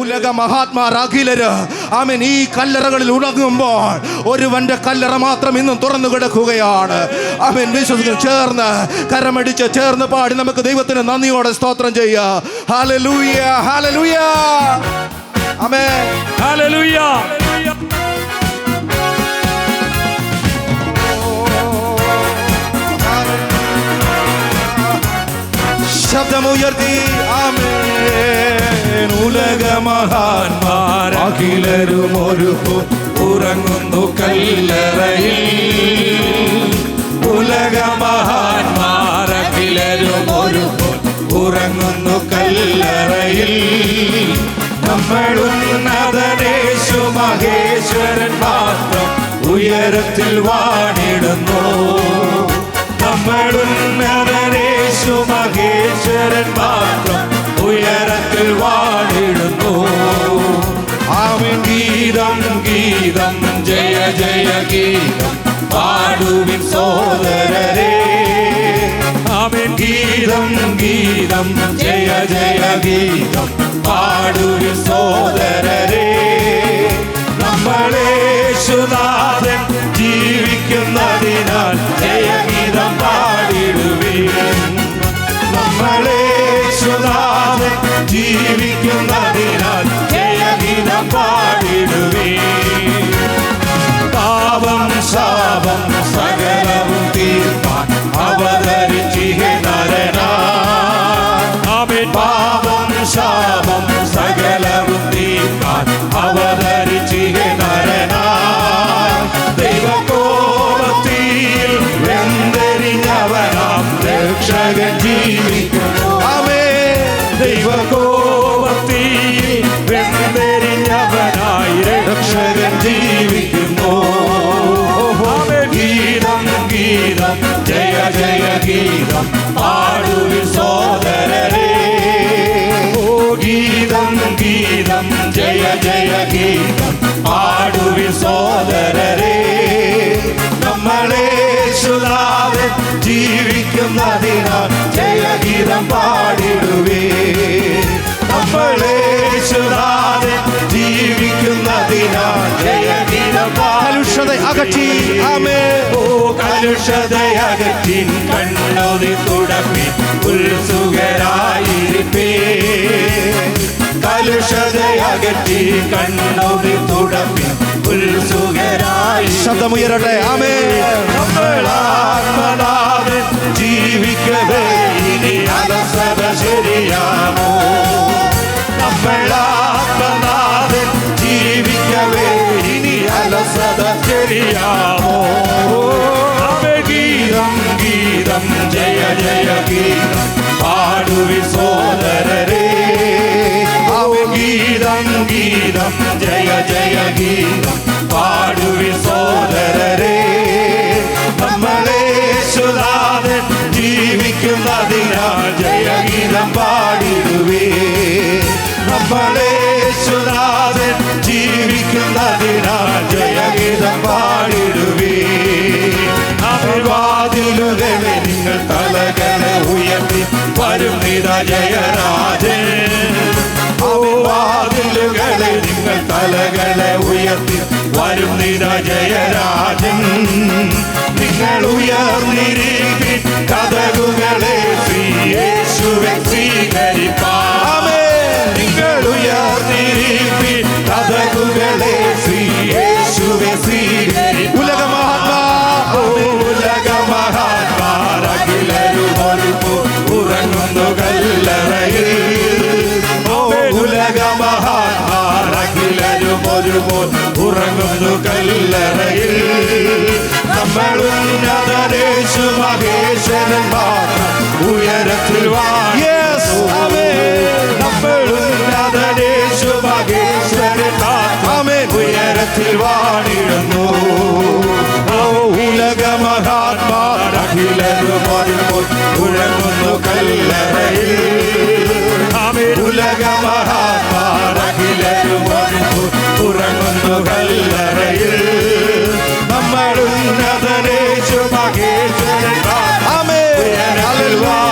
ഉലക മഹാത്മാരഖിലര് ആമേൻ ഈ കല്ലറകളിൽ ഉണങ്ങുമ്പോൾ ഒരുവന്റെ കല്ലറ മാത്രം ഇന്നും തുറന്നു കിടക്കുകയാണ്. ആമേൻ വിശ്വസിക്കുന്നു ചേർന്ന് കരമടിച്ച് ചേർന്ന് പാടി നമുക്ക് ദൈവത്തിന് നന്ദിയോടെ സ്തോത്രം ചെയ്യാം ഹാലലൂയ ഹാലലൂയ ശബ്ദമുയർത്തി ആമേൻ. ഉലക മഹാന്മാർ. അഖിലരും ഒരു ഉറങ്ങുന്നു കല്ലറയിൽ. ഉലക മഹാന്മാർ അഖിലരും ഒരു ഉറങ്ങുന്നു കല്ലറയിൽ. നമ്മൾ ഉന്നതനേശു മഹേശ്വരൻ മാത്രം ഉയരത്തിൽ വാണിടുന്നു. നമ്മൾ ഉന്നതനേശു മഹേശ്വരൻ മാത്രം വാണിടുന്നു ആമൻ ഗീതം ഗീതം ജയ ജയ ഗീതം പാടുവിൻ സോദരരേ ആമൻ ഗീതം ഗീതം ജയ ജയ ഗീതം ആമേൻ പാപം ശാപം സകലവും തീർക്കാൻ അവതരിച്ചിഹേ നരനാ ദൈവകോപത്തിൽ വെന്തെരിഞ്ഞവനാം രക്ഷകൻ ജീവിക്കുന്നു. ആമേ ദൈവകോപത്തിൽ വെന്തെരിഞ്ഞവനായി രക്ഷകൻ ജീവിക്കുന്നു. ഗീതം ഗീതം ജയ ജയ ഗീതം. പാടുവിൻ സോദരരേ നമ്മളെ സുധാവൻ ജീവിക്കുന്നതിനാൽ ജയഗീതം പാടിടുവേ. നമ്മളെ സുധാവൻ ജീവിക്കുന്നതിനാൽ ജയഗീതം കലുഷത അകറ്റി. ആമേ ഓ കലുഷത കണ്ണോതി തുടപ്പി ഉത്സുകരായിരിപ്പേ. കലുഷതയകറ്റി കണ്ണോതി തുടപ്പി ശബ്ദമുയരട്ടെ. ആമേ ജീവിക്കവേ ഇനി അലസത ശരിയാമോ? നമ്മളാത്മനാഥൻ ജീവിക്കവേ ഇനി അലസത ശരിയാമോ. ഗീതം ഗീതം ജയ ജയ ഗീതം. പാടുവി സോദരരേ. ആമേൻ. ഗീതം ഗീതം ജയ ജയ ഗീതം പാടുവി സോദരരേ നമ്മളെ സുധാതൻ ജീവിക്കുന്നതിനാൽ ജയഗീതം പാടിടുവേ നമ്മളെ സുധാതൻ ജീവിക്കുന്നതിനാൽ ഉയർത്തി വരും നിത ജയരാജൻ. നിങ്ങൾ ഉയർന്നിരിപ്പിൻ കഥകുകളെ ശ്രീയേശുവെ ഉയരത്തിൽ വാണിടുന്നു ഉലക മഹാത്മാരഖിലരും വരുമ്പോൾ ഉഴങ്ങുന്നു കല്ലറയിൽ. ഉലക മഹാത്മാരഖിലരും വരുമ്പോൾ ഉറങ്ങുന്നു കല്ലറയിൽ നമ്മൾ ഉന്നതനേശു മഹേശ്വരൻ ഉയരത്തിൽ വാണിടുന്നു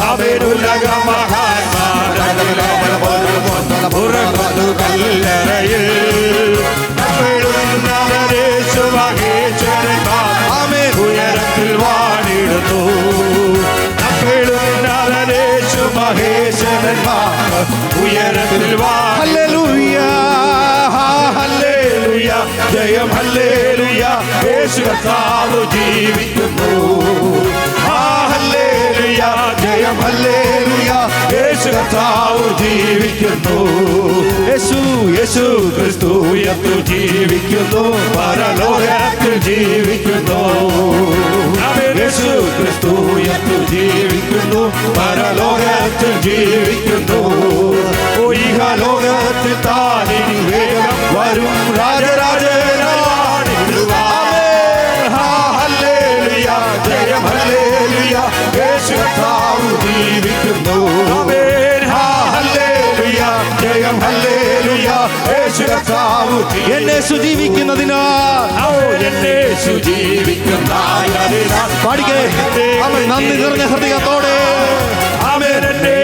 ആമേൻ, ആമേൻ, ആമേൻ. ഉലക ഉറങ്ങുന്നു കല്ലറയിൽ യേശു മഹേശ്വരൻ ആമേൻ. ഉയരത്തിൽ വാണിടുന്നു യേശു മഹേശ്വരൻ ഉയരത്തിൽ വാണിടുന്നു ഹല്ലേലൂയ. ഹല്ലേലൂയ. ഹല്ലേലൂയ ജയം ഹല്ലേലൂയ യേശു കർത്താവ് ജീവിക്കുന്നു കർത്താവ് ജീവിക്കുന്നു. യേശു യേശു ക്രിസ്തു ഉയർത്തു ജീവിക്കുന്നു. പരലോകത്തിൽ ജീവിക്കുന്നു. യേശു ക്രിസ്തു ഉയർത്തു ജീവിക്കുന്നു. പരലോകത്തിൽ ജീവിക്കുന്നു. ഓ ഇഹലോകത്തിൽ താനിനി വേഗം വരും. രാജരാജനാണിടുവാ യേശു കർത്താവ് എന്നെ സുജീവിക്കുന്നതിനാൽ എന്നെ സുജീവിക്കുന്ന പാടിക്കേ. അവൻ നന്ദി നിറഞ്ഞ ഹൃദയത്തോടെ. അവൻ എന്നെ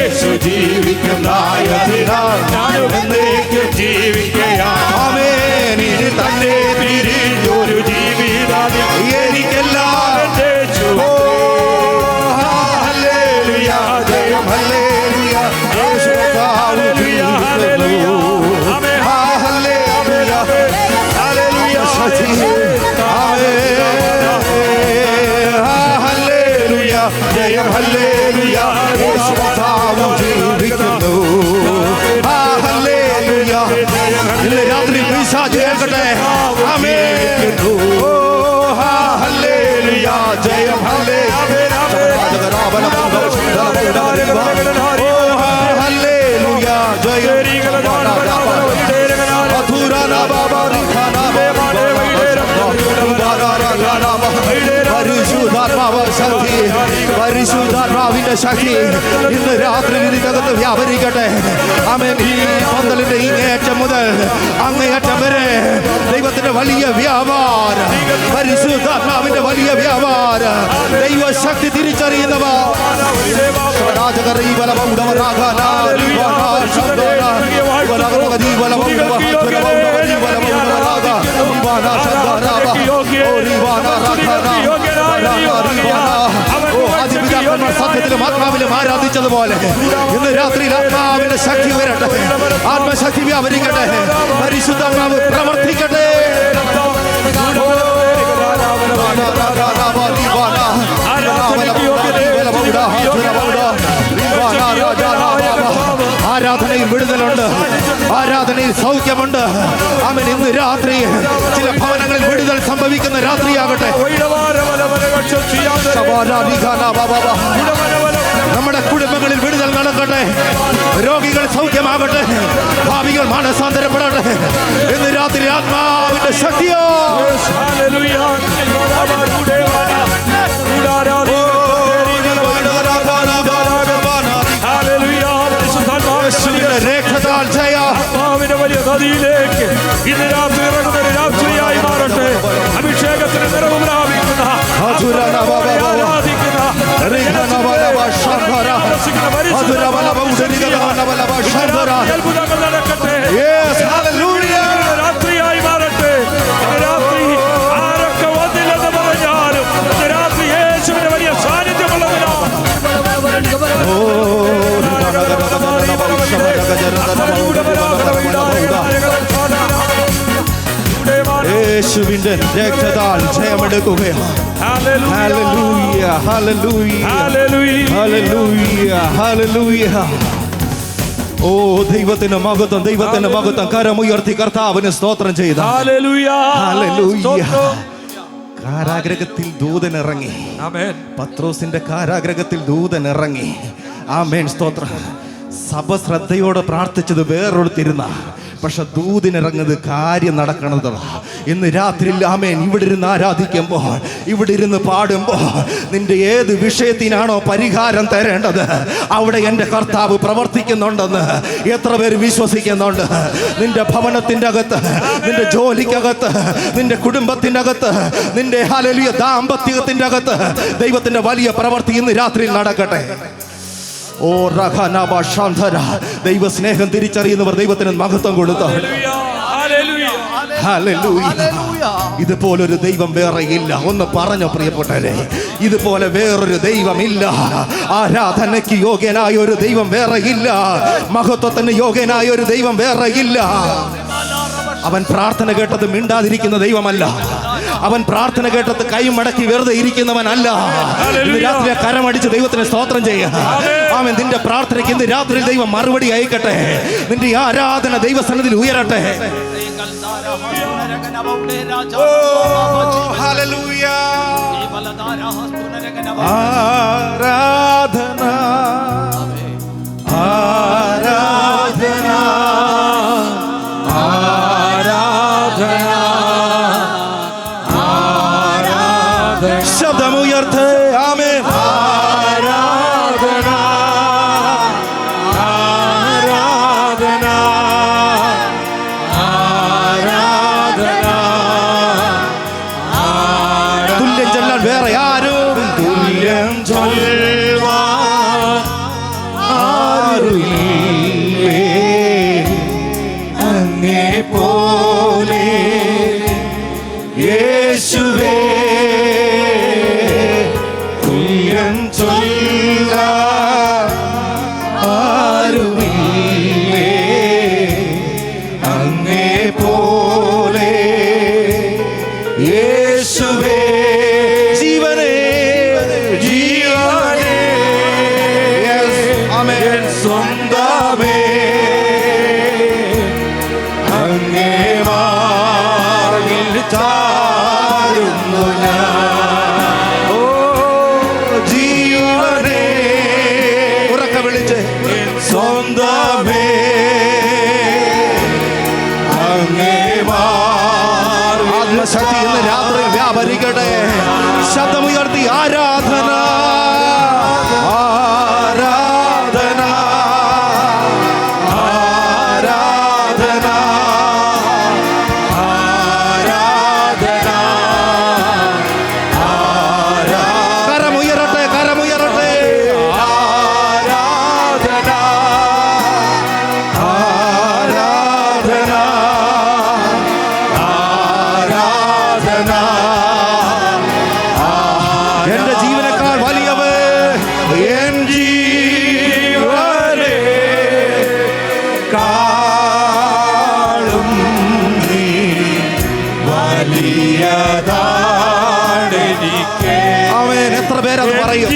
ശക്തി ഇന്ന് രാത്രി ഇതിനകത്ത് വ്യാപരിക്കട്ടെ. അവൻ ഈ പന്തലിന്റെ ഇങ്ങേയറ്റം മുതൽ അങ്ങേയറ്റം വരെ ദൈവത്തിന്റെ വലിയ വ്യാപാരം പരിശുദ്ധാത്മാവിന്റെ വലിയ വ്യാപാരം ദൈവശക്തി തിരിച്ചറിയുന്നവ. സത്യത്തിലും ആത്മാവിലും ആരാധിച്ചതുപോലെ ഇന്ന് രാത്രി ആത്മാവിന്റെ ശക്തി വരട്ടെ ആത്മശക്തി വ്യാപരിക്കട്ടെ. പരിശുദ്ധാത്മാവ് പ്രവർത്തിക്കട്ടെ. ആരാധനയിൽ വിടുതലുണ്ട്. ആരാധനയിൽ സൗഖ്യമുണ്ട്. അവൻ ഇന്ന് രാത്രി ചില ഭവനങ്ങളിൽ വിടുതൽ സംഭവിക്കുന്ന രാത്രിയാകട്ടെ. നമ്മുടെ കുടുംബങ്ങളിൽ വിടുതൽ നടക്കട്ടെ. രോഗികൾ സൗഖ്യമാകട്ടെ. ഭാവികൾ മാനസാന്തരപ്പെടട്ടെ. ഇന്ന് രാത്രി ആത്മാവിന്റെ ശക്തിയോ? രേഖതാൽ ജയ ആത്മാവിന്റെ വലിയ നദിയിലേക്ക്. ഇന്ന് ربا لبا ودني لبا لبا لبا شربرا യേശുവിന്റെ രക്തത്താൽ ജയമെടുക്കുകയാണ്. ഹല്ലേലൂയ ഹല്ലേലൂയ ഹല്ലേലൂയ ഹല്ലേലൂയ ഓ ദൈവത്തിന്റെ മഹത്വം ദൈവത്തിന്റെ മഹത്വം. കരമുയർത്തി കർത്താവിന് സ്തോത്രം ചെയ്ത. കാരാഗ്രഹത്തിൽ ദൂതൻ ഇറങ്ങി. പത്രോസിന്റെ കാരാഗ്രഹത്തിൽ ദൂതൻ ഇറങ്ങി. ആമേൻ സ്തോത്രം. സഭ ശ്രദ്ധയോടെ പ്രാർത്ഥിച്ചത് വേറൊരുത്തിരുന്ന. പക്ഷെ ദൂതിനിറങ്ങുന്നത് കാര്യം നടക്കണത്? ഇന്ന് രാത്രി ആമേൻ. ഇവിടെ ഇരുന്ന് ആരാധിക്കുമ്പോൾ ഇവിടെ ഇരുന്ന് പാടുമ്പോൾ നിന്റെ ഏത് വിഷയത്തിനാണോ പരിഹാരം തരേണ്ടത് അവിടെ എന്റെ കർത്താവ് പ്രവർത്തിക്കുന്നുണ്ടെന്ന് എത്ര പേര് വിശ്വസിക്കുന്നുണ്ട്. നിന്റെ ഭവനത്തിന്റെ അകത്ത് നിന്റെ ജോലിക്കകത്ത് നിന്റെ കുടുംബത്തിന്റെ അകത്ത് നിന്റെ ഹലലിയ ദാമ്പത്യത്തിന്റെ അകത്ത് ദൈവത്തിന്റെ വലിയ പ്രവർത്തി ഇന്ന് രാത്രിയിൽ നടക്കട്ടെ. ഓ റഹനബ ശാന്തര ദൈവ സ്നേഹം തിരിച്ചറിയുന്നവർ ദൈവത്തിന് മഹത്വം കൊടുത്ത. ഇതുപോലൊരു ദൈവം വേറെ ഇല്ല. ഒന്ന് പറഞ്ഞോ പ്രിയപ്പെട്ടവരെ? ഇതുപോലെ വേറൊരു ദൈവമില്ല. ആരാധനയ്ക്ക് യോഗ്യനായ ഒരു ദൈവം വേറെ ഇല്ല. മഹത്വത്തിന് യോഗ്യനായ ഒരു ദൈവം വേറെ ഇല്ല. അവൻ പ്രാർത്ഥന കേട്ടത് മിണ്ടാതിരിക്കുന്ന ദൈവമല്ല. അവൻ പ്രാർത്ഥന കേട്ടത് കൈ മടക്കി വെറുതെ ഇരിക്കുന്നവനല്ല. ഇന്ന് രാത്രി കരമടിച്ച് ദൈവത്തിന് സ്തോത്രം ചെയ്യുക അവൻ നിന്റെ പ്രാർത്ഥനയ്ക്ക് ഇന്ന് രാത്രി ദൈവം മറുപടി അയക്കട്ടെ. നിന്റെ ആരാധന ദൈവസന്നിധിയിൽ ഉയരട്ടെ. ആരാധന ശബ്ദമുയർത്ത് ആമേൻ രാത്രി അവൻ എത്ര പേരത് പറയും?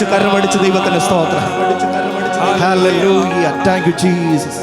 കരമടിച്ച് കരമടിച്ച് ദൈവത്തിന്റെ സ്തോത്രം Hallelujah. Thank you, Jesus.